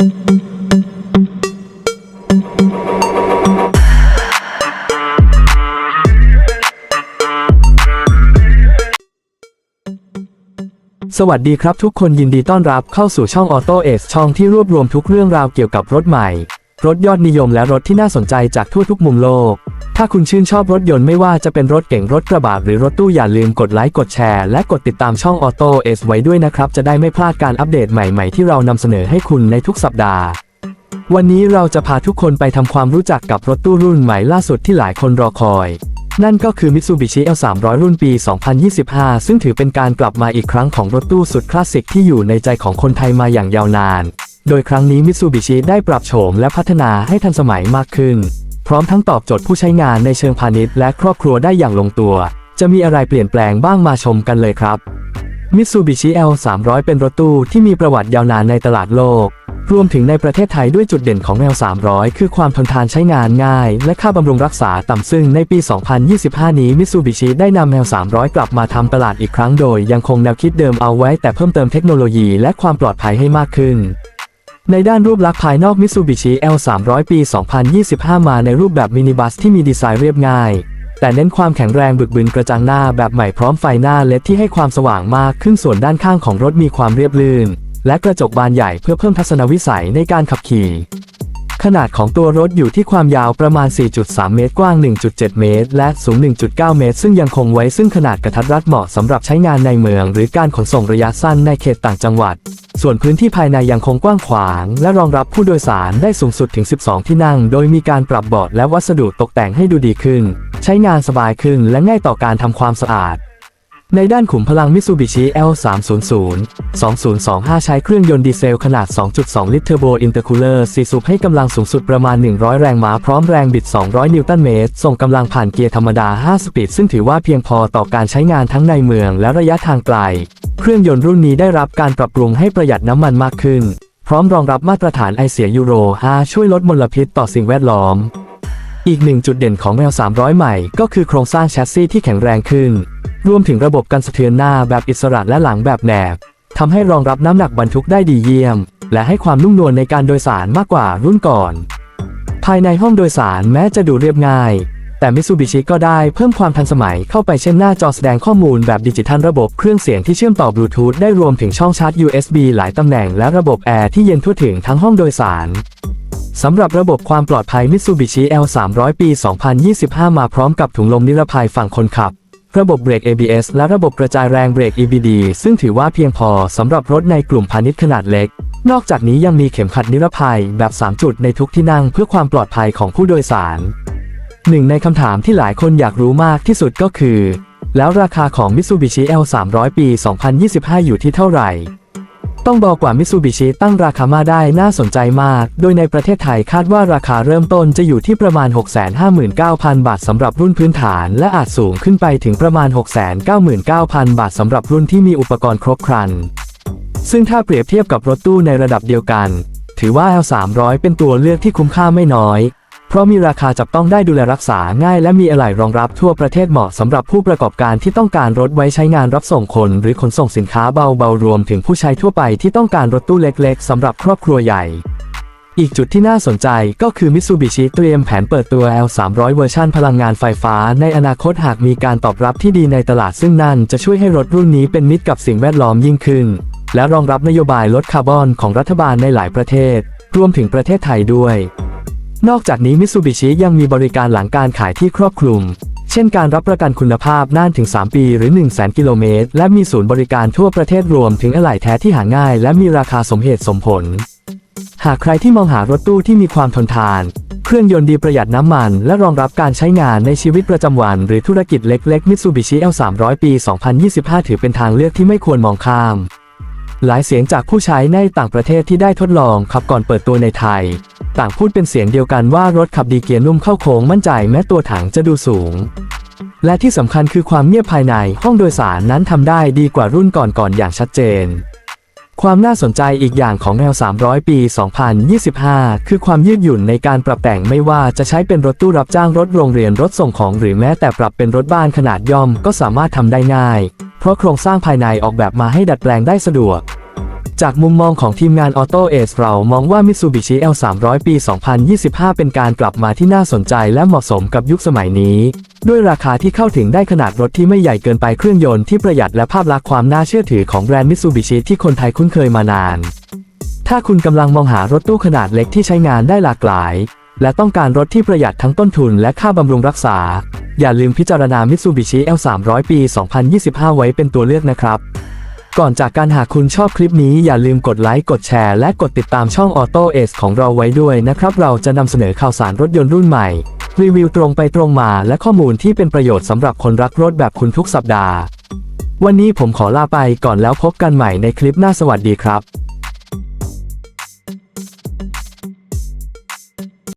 สวัสดีครับทุกคนยินดีต้อนรับเข้าสู่ช่อง Auto X ช่องที่รวบรวมทุกเรื่องราวเกี่ยวกับรถใหม่ รถยอดนิยมและรถที่น่าสนใจจากทั่วทุกมุมโลก ถ้าคุณชื่นชอบรถยนต์ไม่ว่าจะเป็นรถเก๋งรถกระบะหรือรถตู้อย่าลืมกดไลค์กดแชร์และกดติดตามช่อง Auto X ไว้ด้วยนะครับ จะได้ไม่พลาดการอัปเดตใหม่ๆที่เรานำเสนอให้คุณในทุกสัปดาห์ วันนี้เราจะพาทุกคนไปทำความรู้จักกับรถตู้รุ่นใหม่ล่าสุดที่หลายคนรอคอย นั่นก็คือ Mitsubishi L300 รุ่นปี 2025 ซึ่งถือเป็นการกลับมาอีกครั้งของรถตู้สุดคลาสสิกที่อยู่ในใจของคนไทยมาอย่างยาวนาน โดยครั้งนี้ Mitsubishi ได้ปรับโฉมและพัฒนาให้ทันสมัยมากขึ้น ร้อมทั้งตอบโจทย์ผู้ใช้งานในเชิงพาณิชย์และครอบครัวได้อย่างลงตัว จะมีอะไรเปลี่ยนแปลงบ้างมาชมกันเลยครับ Mitsubishi L300 เป็นรถตู้ที่มีประวัติยาวนานในตลาดโลก รวมถึงในประเทศไทยด้วยจุดเด่นของ L300 คือความทนทานใช้งานง่าย และค่าบำรุงรักษาต่ำซึ่งในปี 2025 นี้ Mitsubishi ได้นำ L300 กลับมาทำตลาดอีกครั้งโดย ยังคงแนวคิดเดิมเอาไว้แต่เพิ่มเติมเทคโนโลยีและความปลอดภัยให้มากขึ้น ในด้านรูปลักษณ์ภายนอก Mitsubishi L300 ปี 2025 มาในรูปแบบมินิบัสที่มีดีไซน์เรียบง่าย แต่เน้นความแข็งแรงบึกบึนกระจังหน้าแบบใหม่พร้อมไฟหน้าเลดที่ให้ความสว่างมากขึ้นส่วนด้านข้างของรถมีความเรียบลื่น และกระจกบานใหญ่เพื่อเพิ่มทัศนวิสัยในการขับขี่ ขนาดของตัวรถอยู่ที่ความยาวประมาณ 4.3 เมตร กว้าง 1.7 เมตร และสูง 1.9 เมตร ซึ่งยังคงไว้ซึ่งขนาดกระทัดรัดเหมาะสำหรับใช้งานในเมือง หรือการขนส่งระยะสั้นในเขตต่างจังหวัด ส่วนพื้นที่ภายในยังคงกว้างขวาง และรองรับผู้โดยสารได้สูงสุดถึง 12 ที่นั่ง โดยมีการปรับเบาะและวัสดุตกแต่งให้ดูดีขึ้น ใช้งานสบายขึ้นและง่ายต่อการทำความสะอาด ในด้านขุมพลัง Mitsubishi L300 2025 ใช้เครื่องยนต์ดีเซลขนาด 2.2 ลิตรเทอร์โบอินเตอร์คูลเลอร์4สูบให้กำลังสูงสุดประมาณ 100 แรงม้าพร้อมแรงบิด 200 นิวตันเมตร ส่งกำลังผ่านเกียร์ธรรมดา 5 สปีด ซึ่งถือว่าเพียงพอต่อการใช้งานทั้งในเมืองและระยะทางไกล เครื่องยนต์รุ่นนี้ได้รับการปรับปรุงให้ประหยัดน้ำมันมากขึ้น พร้อมรองรับมาตรฐานไอเสียยูโร 5 ช่วยลดมลพิษต่อสิ่งแวดล้อม อีกหนึ่งจุดเด่นของ L300 ใหม่ ก็คือโครงสร้างแชสซีที่แข็งแรงขึ้น รวมถึงระบบกันสะเทือนหน้าแบบอิสระและหลังแบบแหนบทำให้รองรับน้ำหนักบรรทุกได้ดีเยี่ยม และให้ความนุ่มนวลในการโดยสารมากกว่ารุ่นก่อน ภายในห้องโดยสารแม้จะดูเรียบง่าย แต่ Mitsubishi ก็ได้เพิ่มความทันสมัยเข้าไปเช่นหน้าจอแสดงข้อมูลแบบดิจิทัลระบบเครื่องเสียงที่เชื่อมต่อบลูทูธได้รวมถึงช่องชาร์จ USB หลายตำแหน่งและระบบแอร์ที่เย็นทั่วถึงทั้งห้องโดยสารสำหรับระบบความปลอดภัย Mitsubishi L300 ปี 2025 มาพร้อมกับถุงลมนิรภัยฝั่งคนขับ ระบบเบรก ABS และระบบกระจายแรงเบรก EBD ซึ่งถือว่าเพียงพอสำหรับรถในกลุ่มพาณิชย์ขนาดเล็ก นอกจากนี้ยังมีเข็มขัดนิรภัยแบบ 3 จุดในทุกที่นั่งเพื่อความปลอดภัยของผู้โดยสาร หนึ่งในคำถามที่หลายคนอยากรู้มากที่สุดก็คือ แล้วราคาของ Mitsubishi L300 ปี 2025 อยู่ที่เท่าไหร่ ต้องบอกว่า Mitsubishi ตั้งราคามาได้น่าสนใจมาก โดยในประเทศไทยคาดว่าราคาเริ่มต้นจะอยู่ที่ประมาณ 659,000 บาทสำหรับรุ่นพื้นฐาน และอาจสูงขึ้นไปถึงประมาณ 699,000 บาทสำหรับรุ่นที่มีอุปกรณ์ครบครัน ซึ่งถ้าเปรียบเทียบกับรถตู้ในระดับเดียวกัน ถือว่า L300 เป็นตัวเลือกที่คุ้มค่าไม่น้อย เพราะมีราคาจับต้องได้ดูแลรักษาง่ายและมีอะไหล่รองรับทั่วประเทศเหมาะสำหรับผู้ประกอบการที่ต้องการรถไว้ใช้งานรับส่งคน หรือขนส่งสินค้าเบาๆรวมถึงผู้ใช้ทั่วไปที่ต้องการรถตู้เล็กๆสำหรับครอบครัวใหญ่ อีกจุดที่น่าสนใจก็คือ Mitsubishi เตรียมแผนเปิดตัว L300 เวอร์ชันพลังงานไฟฟ้า ในอนาคตหากมีการตอบรับที่ดีในตลาดซึ่งนั่นจะช่วยให้รถรุ่นนี้เป็นมิตรกับสิ่งแวดล้อมยิ่งขึ้น และรองรับนโยบายลดคาร์บอนของรัฐบาลในหลายประเทศ รวมถึงประเทศไทยด้วย นอกจากนี้ Mitsubishi ยังมีบริการหลังการขายที่ครอบคลุม เช่นการรับประกันคุณภาพนานถึง 3 ปีหรือ 1 0 0 0 0 0 กิโลเมตร และมีศูนย์บริการทั่วประเทศรวมถึงอะไหล่แท้ที่หาง่าย และมีราคาสมเหตุสมผล หากใครที่มองหารถตู้ที่มีความทนทาน เครื่องยนต์ดีประหยัดน้ำมัน และรองรับการใช้งานในชีวิตประจำวัน หรือธุรกิจเล็กๆ Mitsubishi L300 ปี 2025 ถือเป็นทางเลือกที่ไม่ควรมองข้าม หลายเสียงจากผู้ใช้ในต่างประเทศที่ได้ทดลองขับก่อนเปิดตัวในไทย ต่างพูดเป็นเสียงเดียวกันว่ารถขับดีเกียร์นุ่มเข้าโค้งมั่นใจแม้ตัวถังจะดูสูง และที่สำคัญคือความเงียบภายในห้องโดยสารนั้นทำได้ดีกว่ารุ่นก่อนๆอย่างชัดเจน ความน่าสนใจอีกอย่างของแนว 300 ปี 2025 คือความยืดหยุ่นในการปรับแต่งไม่ว่าจะใช้เป็นรถตู้รับจ้างรถโรงเรียนรถส่งของ หรือแม้แต่ปรับเป็นรถบ้านขนาดย่อมก็สามารถทำได้ง่าย เพราะโครงสร้างภายในออกแบบมาให้ดัดแปลงได้สะดวก จากมุมมองของทีมงาน Auto Ace เรามองว่า Mitsubishi L300 ปี 2025 เป็นการกลับมาที่น่าสนใจและเหมาะสมกับยุคสมัยนี้ ด้วยราคาที่เข้าถึงได้ขนาดรถที่ไม่ใหญ่เกินไปเครื่องยนต์ที่ประหยัดและภาพลักษณ์ความน่าเชื่อถือของแบรนด์ Mitsubishi ที่คนไทยคุ้นเคยมานาน ถ้าคุณกำลังมองหารถตู้ขนาดเล็กที่ใช้งานได้หลากหลาย และต้องการรถที่ประหยัดทั้งต้นทุนและค่าบำรุงรักษา อย่าลืมพิจารณา Mitsubishi L300 ปี 2025 ไว้เป็นตัวเลือกนะครับ ก่อนจากการหากคุณชอบคลิปนี้อย่าลืมกดไลค์ กดแชร์ และกดติดตามช่อง Auto Ace ของเราไว้ด้วยนะครับ เราจะนำเสนอข่าวสารรถยนต์รุ่นใหม่ รีวิวตรงไปตรงมาและข้อมูลที่เป็นประโยชน์สำหรับคนรักรถแบบคุณทุกสัปดาห์ วันนี้ผมขอลาไปก่อนแล้วพบกันใหม่ในคลิปหน้าสวัสดีครับ